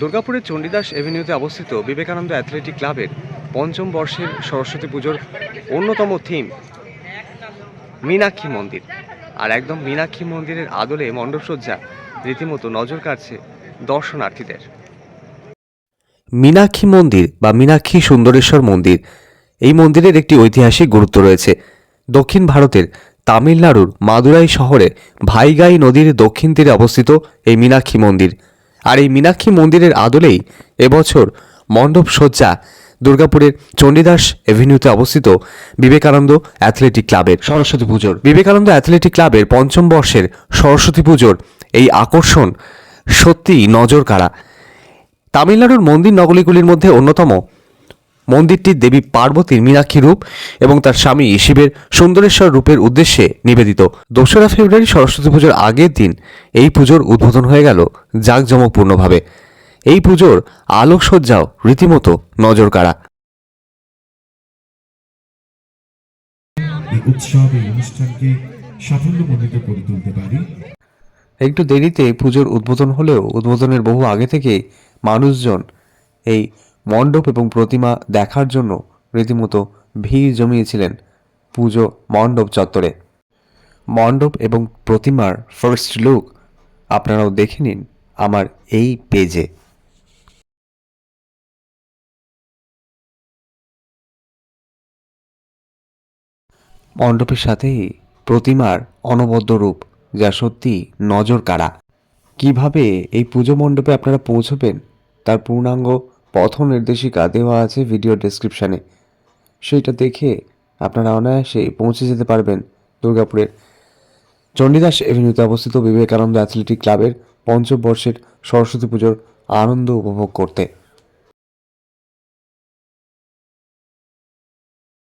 দুর্গাপুরের চণ্ডীদাস এভিনিউতে অবস্থিত বিবেকানন্দ অ্যাথলেটিক ক্লাবের পঞ্চম বর্ষের সরস্বতী পুজোর অন্যতম থিম, মীনাক্ষী মন্দির। আর একদম মীনাক্ষী মন্দিরের আদলে মণ্ডপসজ্জা রীতিমতো নজর কাড়ছে দর্শনার্থীদের। মীনাক্ষী মন্দির বা মীনাক্ষী সুন্দরেশ্বর মন্দির, এই মন্দিরের একটি ঐতিহাসিক গুরুত্ব রয়েছে। দক্ষিণ ভারতের তামিলনাড়ুর মাদুরাই শহরে ভাইগাই নদীর দক্ষিণ তীরে অবস্থিত এই মীনাক্ষী মন্দির। আর এই মীনাক্ষী মন্দিরের আদলেই এবছর মণ্ডপ সজ্জা দুর্গাপুরের চণ্ডীদাস এভিনিউতে অবস্থিত বিবেকানন্দ অ্যাথলেটিক ক্লাবের। সরস্বতী পুজোর। বিবেকানন্দ অ্যাথলেটিক ক্লাবের পঞ্চম বর্ষের সরস্বতী পুজোর এই আকর্ষণ সত্যিই নজর কাড়া তামিলনাড়ুর মন্দির নগরীগুলির মধ্যে অন্যতম মন্দিরটি দেবী পার্বতীর মীনাক্ষী রূপ এবং তার স্বামী শিবের সুন্দরেশ্বর রূপের উদ্দেশ্যে নিবেদিত। দোসরা ফেব্রুয়ারি সরস্বতী পুজোর আগের দিন এই পুজোর উদ্বোধন হয়ে গেল জাঁকজমকপূর্ণভাবে। এই পুজোর আলোকসজ্জাও রীতিমতো নজর কাড়া উৎসব এই অনুষ্ঠানকে সাফল্যমণ্ডিত করে তুলতে পারি। একটু দেরিতে পুজোর উদ্বোধন হলেও উদ্বোধনের বহু আগে থেকেই মানুষজন এই মণ্ডপ এবং প্রতিমা দেখার জন্য রীতিমতো ভিড় জমিয়েছিলেন পুজো মণ্ডপ চত্বরে। মণ্ডপ এবং প্রতিমার ফার্স্ট লুক আপনারাও দেখে নিন আমার এই পেজে মণ্ডপের সাথেই প্রতিমার অনবদ্য রূপ, যা সত্যি নজর কাড়া কীভাবে এই পুজো মণ্ডপে আপনারা পৌঁছবেন, তার পূর্ণাঙ্গ পথ নির্দেশিকা দেওয়া আছে ভিডিও ডেসক্রিপশানে সেইটা দেখে আপনারা অনায়াসে পৌঁছে যেতে পারবেন দুর্গাপুরের। চণ্ডীদাস এভিনিউতে অবস্থিত বিবেকানন্দ অ্যাথলেটিক ক্লাবের পঞ্চম বর্ষের সরস্বতী পুজোর আনন্দ উপভোগ করতে।